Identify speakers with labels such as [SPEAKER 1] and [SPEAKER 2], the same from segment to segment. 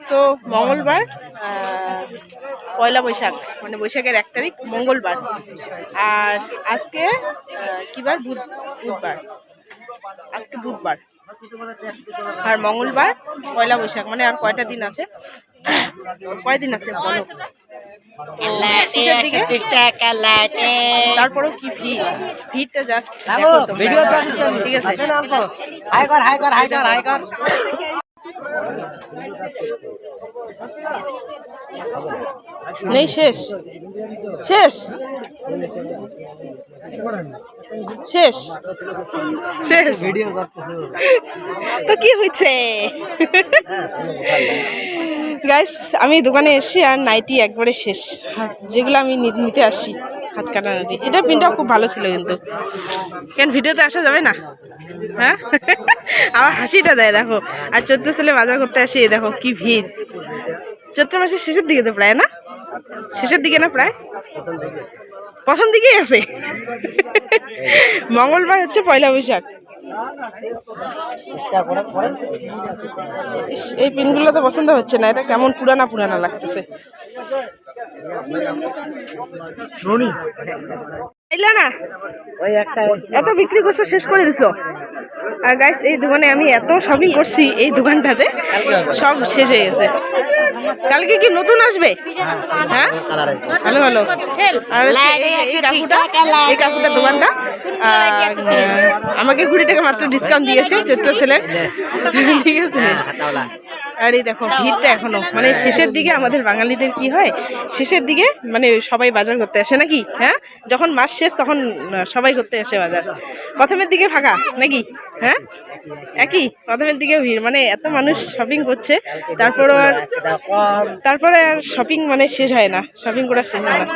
[SPEAKER 1] So মঙ্গলবার আহ, পয়লা বৈশাখ মানে বৈশাখের এক তারিখ মঙ্গলবার। আর আজকে আহ, কি বার? বুধ বুধবার। আজকে বুধবার। আর মঙ্গলবার পয়লা বৈশাখ মানে আর কয়টা দিন আছে? কয়দিন আছে বলো? তারপরেও কি ভিড়? ভিড়টা জাস্ট
[SPEAKER 2] ভিডিও
[SPEAKER 1] ঠিক আছে
[SPEAKER 2] হাই কর হাই কর হাই কর হাই কর
[SPEAKER 1] নেই, শেষ। শেষ। শেষ। শেষ।
[SPEAKER 2] ভিডিও
[SPEAKER 1] তো কি হয়েছে? গাইস আমি দোকানে এসেছি আর নাইটি একবারে শেষ। যেগুলো আমি নিতে আসছি হাত কাটা নাইটি এটা প্রিন্টটাও খুব ভালো ছিল কিন্তু। কেন ভিডিওতে আসা যাবে না? হ্যাঁ? আমার হাসিটা দেয়, দেখো। আর চোদ্দ সালে বাজার করতে আসি দেখো কি ভিড়। চৈত্র মাসের শেষের দিকে তো প্রায়, না? শেষের দিকে না প্রায়? প্রথম দিকেই আছে। মঙ্গলবার হচ্ছে পয়লা বৈশাখ। এই পিনগুলো তো পছন্দ হচ্ছে না, এটা কেমন পুরানা পুরানা লাগতেছে। এলা না? এত বিক্রি করছ শেষ করে দিছো। আর গাইস এই দোকানে আমি এত শপিং করছি এই দোকানটাতে সব শেষ হয়ে গেছে। কালকে কি নতুন আসবে? হ্যাঁ? ভালো ভালো। আর এই- কাকুটা এই দোকানটা। আমাকে কুড়ি টাকা মাত্র ডিসকাউন্ট দিয়েছে চৈত্র সেলের। ঠিক আছে? আর এই দেখো ভিড়টা এখনও। মানে শেষের দিকে আমাদের বাঙালিদের কি হয় শেষের দিকে মানে সবাই বাজার করতে আসে নাকি? হ্যাঁ? যখন মাস শেষ তখন সবাই করতে আসে বাজার। প্রথমের দিকে ফাঁকা নাকি? হ্যাঁ? একই? প্রথমের দিকে ভিড় মানে এত মানুষ শপিং করছে তারপরও আর তারপরে আর শপিং মানে শেষ হয় না শপিং করা শেষ হয় না।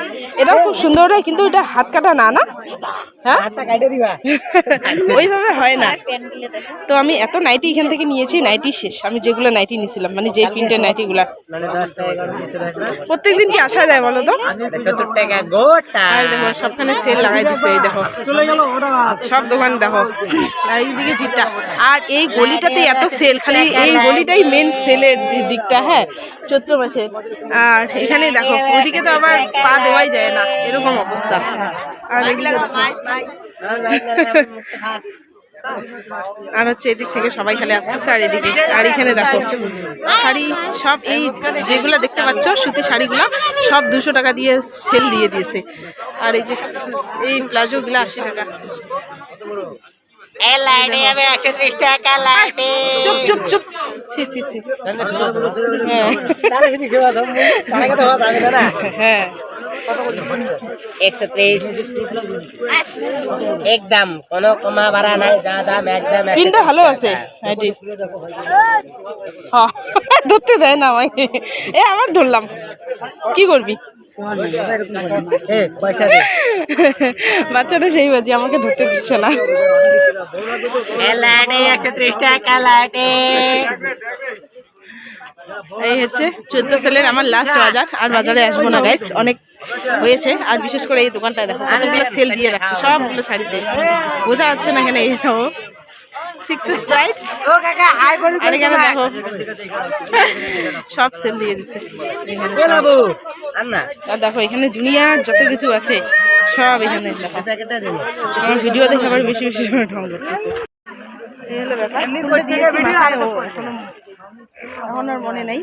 [SPEAKER 1] এটাও খুব সুন্দর হয় কিন্তু এটা হাত কাটা না না? হ্যাঁ? ওইভাবে হয় না। তো আমি এত নাইটি এখান থেকে নিয়েছি নাইটি শেষ। আমি যেগুলো নাইটি নিয়েছিলাম মানে যে প্রিন্টের নাইটিগুলা প্রত্যেক দিন কি আসা যায় বলো তো? সবখানে সেল লাগাই দিছে এই দেখো। সব দোকান দেখো এইদিকে ভিড়টা। আর এই গলিটাতে এত সেল খালি এই গলিটাই মেন সেলের দিকটা হ্যাঁ? চৈত্র মাসে আর এখানে দেখো ওইদিকে তো আবার পা দেওয়াই যায় না, এরকম অবস্থা। আর আর হচ্ছে এদিক থেকে সবাই খালি আসতেছে, আর এদিকে আর এখানে দেখো, শাড়ি সব এই যেগুলো দেখতে পাচ্ছ, সুতি শাড়িগুলো, সব দুশো টাকা দিয়ে সেল দিয়ে দিয়েছে। আর এই যে এই প্লাজোগুলো আশি টাকা।
[SPEAKER 2] এ লাইটে যাবে একশো ত্রিশ টাকা লাইটে
[SPEAKER 1] চুপ চুপ চুপ। ছি ছি ছি। হ্যাঁ হ্যাঁ
[SPEAKER 2] একশো ত্রিশ। একদম কোনো কমা বাড়া নাই যা দাম একদম
[SPEAKER 1] পিনটা ভালো আছে। এটি হ্যাঁ ধরতে দেয় না আমাকে এ আমার ধরলাম। কি করবি?
[SPEAKER 2] পয়সা
[SPEAKER 1] বাচ্চাটা সেই বাজি আমাকে ধরতে দিচ্ছে না। এই হচ্ছে চোদ্দ সেলের আমার লাস্ট বাজার আর বাজারে আসব না গাইস অনেক হয়েছে আর বিশেষ করে এই দোকানটায় দেখো কতগুলো সেল দিয়ে রাখছে সবগুলো শাড়িতে বোঝা যাচ্ছে না এখানে এই দেখো। ফিক্সড প্রাইস
[SPEAKER 2] ও কাকা
[SPEAKER 1] আর এখানে দেখো? সব সেল দিয়ে
[SPEAKER 2] আন্না।
[SPEAKER 1] আর দেখো এখানে দুনিয়ার যত কিছু আছে সব এখানে আমার ভিডিও দেখে আবার বেশি বেশি করে ঢং করতেছে। এখনও আর মনে নেই।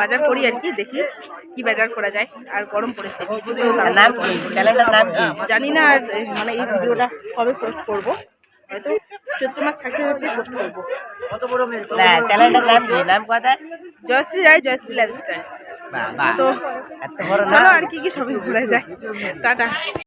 [SPEAKER 1] বাজার করি আর কি দেখি কি বাজার করা যায়। আর গরম পড়েছে জানি না আর মানে এই ভিডিওটা কবে পোস্ট করব। হয়তো চৈত্র মাস থাকতে থাকতে পোস্ট করব।
[SPEAKER 2] না চ্যানেলটার নাম কি? নাম কথা
[SPEAKER 1] জয়শ্রী রায় জয়শ্রী লাইফস্টাইল তো
[SPEAKER 2] এত বড়
[SPEAKER 1] চলো আর কি কি শপিং ঘুরে যায়। টাটা।